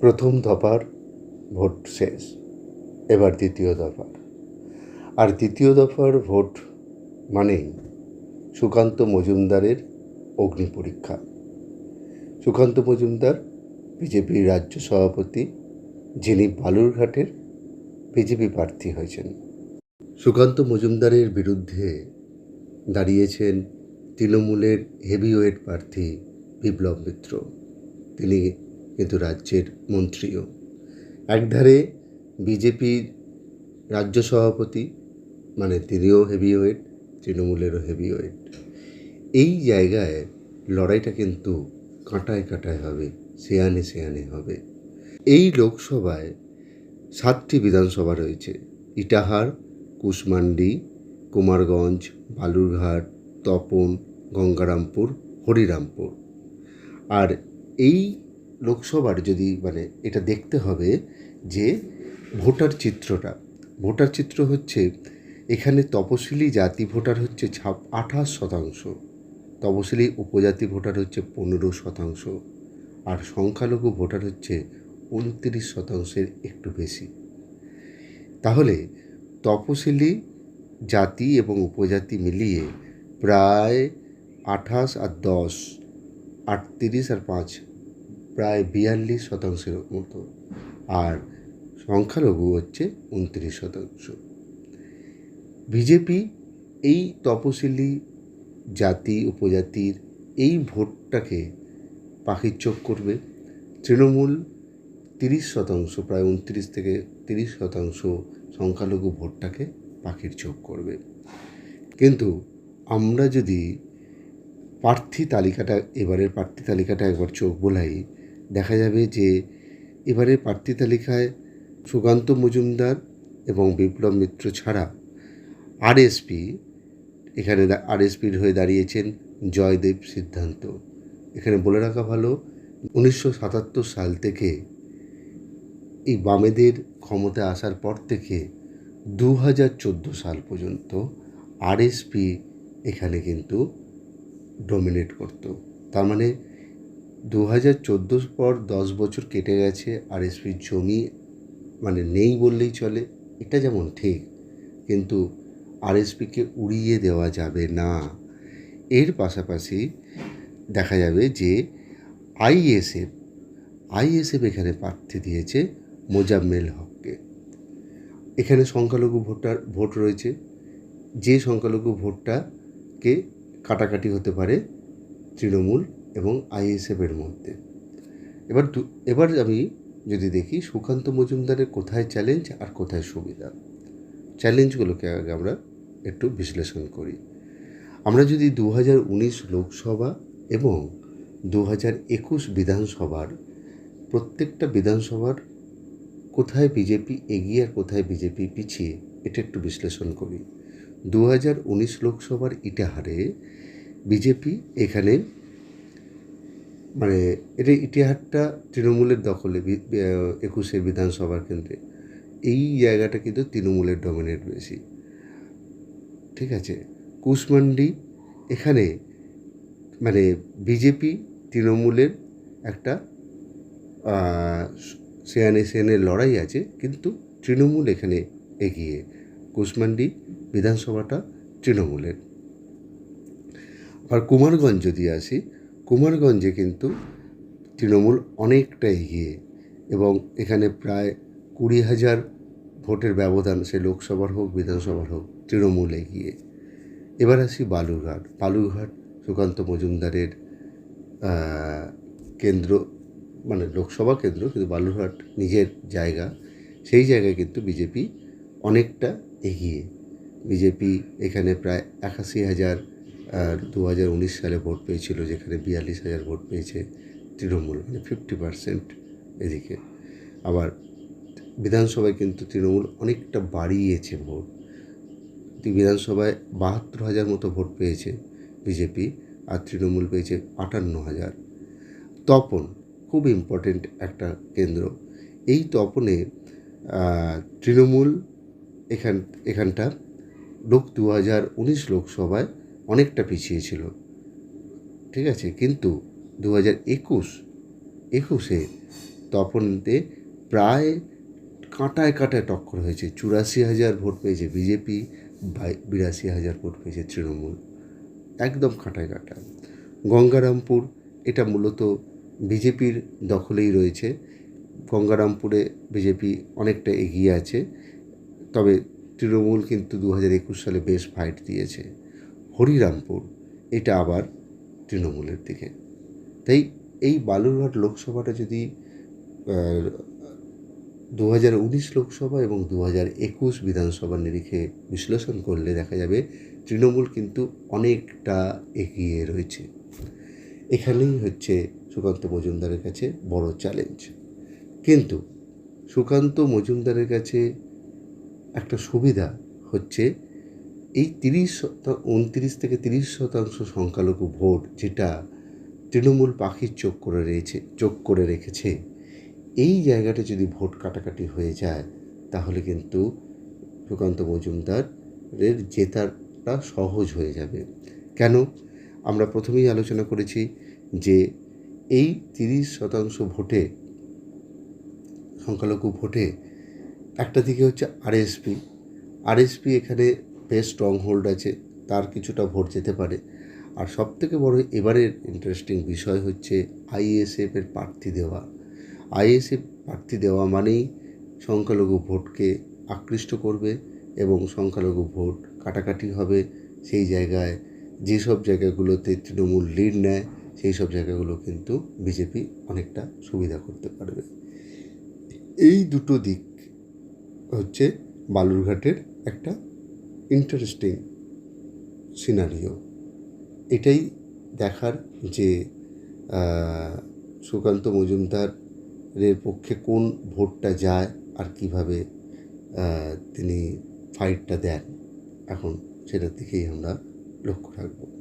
প্রথম দফার ভোট শেষ, এবার দ্বিতীয় দফার। আর দ্বিতীয় দফার ভোট মানেই সুকান্ত মজুমদারের অগ্নি পরীক্ষা। সুকান্ত মজুমদার, বিজেপির রাজ্য সভাপতি, যিনি বালুরঘাটের বিজেপি প্রার্থী হয়েছেন। সুকান্ত মজুমদারের বিরুদ্ধে দাঁড়িয়েছেন তৃণমূলের হেভিওয়েট প্রার্থী বিপ্লব মিত্র। তিনি কিন্তু রাজ্যের মন্ত্রীও। একধারে বিজেপির রাজ্য সভাপতি মানে তিনিও হেভিওয়েট তৃণমূলেরও হেভিওয়েট এই জায়গায় লড়াইটা কিন্তু কাঁটায় কাঁটায় হবে, সেয়ানে সেয়ানে হবে। এই লোকসভায় সাতটি বিধানসভা রয়েছে, ইটাহার, কুশমান্ডি, কুমারগঞ্জ, বালুরঘাট, তপন, গঙ্গারামপুর, হরিরামপুর। আর এই লোকসভার যদি মানে এটা দেখতে হবে যে ভোটার চিত্রটা, ভোটার চিত্র হচ্ছে এখানে তপশিলি জাতি ভোটার হচ্ছে ছাপ, আঠাশ শতাংশ, তপশিলি উপজাতি ভোটার হচ্ছে পনেরো শতাংশ, আর সংখ্যালঘু ভোটার হচ্ছে উনত্রিশ শতাংশের একটু বেশি। তাহলে তপশিলি জাতি এবং উপজাতি মিলিয়ে প্রায় আঠাশ আর দশ, আটত্রিশ আর পাঁচ প্রায় বিয়াল্লিশ শতাংশের মতো। আর সংখ্যালঘু হচ্ছে উনত্রিশ শতাংশ। বিজেপি এই তপশিলি জাতি, উপজাতির এই ভোটটাকে পাখির চোখ করবে। তৃণমূল তিরিশ শতাংশ, প্রায় উনত্রিশ থেকে তিরিশ শতাংশ সংখ্যালঘু ভোটটাকে পাখির চোখ করবে। কিন্তু আমরা যদি প্রার্থী তালিকাটা, এবারের প্রার্থী তালিকাটা একবার চোখ বোলাই দেখা যাবে যে এবারের প্রার্থী তালিকায় সুকান্ত মজুমদার এবং বিপ্লব মিত্র ছাড়া আরএসপি এখানে আরএসপির হয়ে দাঁড়িয়েছেন জয়দেব সিদ্ধান্ত। এখানে বলে রাখা ভালো, উনিশশো সাতাত্তর সাল থেকে এই বামেদের ক্ষমতা আসার পর থেকে দু হাজার চোদ্দ সাল পর্যন্ত আরএসপি এখানে কিন্তু ডমিনেট করত। তার মানে দু হাজার চোদ্দোর পর দশ বছর কেটে গেছে আর আরএসপির জমি মানে নেই বললেই চলে, এটা যেমন ঠিক, কিন্তু আরএসপিকে উড়িয়ে দেওয়া যাবে না। এর পাশাপাশি দেখা যাবে যে আইএসএফ আইএসএফ এখানে প্রার্থী দিয়েছে মোজাম্মেল হককে। এখানে সংখ্যালঘু ভোটার, ভোট রয়েছে। যে সংখ্যালঘু ভোটটাকে কাটাকাটি হতে পারে তৃণমূল এবং আইএসএফের মধ্যে। এবার দু, এবার আমি যদি দেখি, সুকান্ত মজুমদারের কোথায় চ্যালেঞ্জ আর কোথায় সুবিধা? চ্যালেঞ্জগুলোকে আগে আমরা একটু বিশ্লেষণ করি। আমরা যদি দু হাজার উনিশ লোকসভা এবং দু হাজার একুশ বিধানসভার, প্রত্যেকটা বিধানসভার কোথায় বিজেপি এগিয়ে আর কোথায় বিজেপি পিছিয়ে, এটা একটু বিশ্লেষণ করি। দু হাজার উনিশ লোকসভার ইটাহারে বিজেপি এখানে মানে এটা ইতিহারটা তৃণমূলের দখলে একুশের বিধানসভার কেন্দ্রে। এই জায়গাটা কিন্তু তৃণমূলের ডমিনেট বেশি। ঠিক আছে? কুশমান্ডি এখানে মানে বিজেপি তৃণমূলের একটা সেয়ানে সেয়ানের লড়াই আছে, কিন্তু তৃণমূল এখানে এগিয়ে। কুশমান্ডি বিধানসভাটা তৃণমূলের। আর কুমারগঞ্জ যদি আসি কুমারগঞ্জে কিন্তু তৃণমূল অনেকটা এগিয়ে এবং এখানে প্রায় কুড়ি হাজার ভোটের ব্যবধান সে লোকসভার হোক, বিধানসভার হোক, তৃণমূল এগিয়ে। এবার আসি বালুরঘাট। বালুরঘাট সুকান্ত মজুমদারের কেন্দ্র মানে লোকসভা কেন্দ্র, কিন্তু বালুরঘাট নিজের জায়গা। সেই জায়গায় কিন্তু বিজেপি অনেকটা এগিয়ে। বিজেপি এখানে প্রায় একাশি হাজার দু হাজার উনিশ সালে ভোট পেয়েছিল, যেখানে বিয়াল্লিশ হাজার ভোট পেয়েছে তৃণমূল মানে ফিফটি পার্সেন্ট এদিকে। আবার বিধানসভায় কিন্তু তৃণমূল অনেকটা বাড়িয়েছে ভোট। বিধানসভায় বাহাত্তর হাজার মতো ভোট পেয়েছে বিজেপি আর তৃণমূল পেয়েছে আটান্ন হাজার। তপন খুব ইম্পর্টেন্ট একটা কেন্দ্র। এই তপনে তৃণমূল এখান, এখানটা, লোক দু হাজার উনিশ লোকসভায় অনেকটা পিছিয়ে ছিল। ঠিক আছে, কিন্তু দু হাজার একুশ, একুশে তপনতে প্রায় কাঁটায় কাঁটায় টক্কর হয়েছে। চুরাশি হাজার ভোট পেয়েছে বিজেপি বিরাশি হাজার ভোট পেয়েছে তৃণমূল। একদম কাঁটায় কাঁটায়। গঙ্গারামপুর, এটা মূলত বিজেপির দখলেই রয়েছে। গঙ্গারামপুরে বিজেপি অনেকটা এগিয়ে আছে, তবে তৃণমূল কিন্তু দু হাজার একুশ সালে বেশ ফাইট দিয়েছে। হরিরামপুর, এটা আবার তৃণমূলের দিকে। তাই এই বালুরঘাট লোকসভাটা যদি দু হাজার উনিশ লোকসভা এবং দু হাজার একুশ বিধানসভার নিরিখে বিশ্লেষণ করলে দেখা যাবে তৃণমূল কিন্তু অনেকটা এগিয়ে রয়েছে। এখানেই হচ্ছে সুকান্ত মজুমদারের কাছে বড় চ্যালেঞ্জ কিন্তু সুকান্ত মজুমদারের কাছে একটা সুবিধা হচ্ছে এই তিরিশ উনত্রিশ থেকে তিরিশ শতাংশ সংখ্যালঘু ভোট যেটা তৃণমূল পাখির চোখ করে রয়েছে চোখ করে রেখেছে, এই জায়গাটা যদি ভোট কাটাকাটি হয়ে যায়, তাহলে কিন্তু সুকান্ত মজুমদারের জেতাটা সহজ হয়ে যাবে। কেন? আমরা প্রথমেই আলোচনা করেছি যে এই তিরিশ শতাংশ ভোটে, সংখ্যালঘু ভোটে একটা দিকে হচ্ছে আরএসপি আরএসপি এখানে বেশ স্ট্রং হোল্ড আছে, তার কিছুটা ভোট যেতে পারে। আর সবথেকে বড় এবারের ইন্টারেস্টিং বিষয় হচ্ছে আইএসএফের প্রার্থী দেওয়া। আইএসএফ প্রার্থী দেওয়া মানেই সংখ্যালঘু ভোটকে আকৃষ্ট করবে এবং সংখ্যালঘু ভোট কাটাকাটি হবে সেই জায়গায়। যেসব জায়গাগুলোতে তৃণমূল লিড নেয় সেই সব জায়গাগুলো কিন্তু বিজেপি অনেকটা সুবিধা করতে পারবে। এই দুটো দিক হচ্ছে বালুরঘাটের একটা ইন্টারেস্টিং সিনারিও এটাই দেখার যে সুকান্ত মজুমদারের পক্ষে কোন ভোটটা যায় আর কীভাবে তিনি ফাইটটা দেন। এখন সেটার দিকেই আমরা লক্ষ্য রাখব।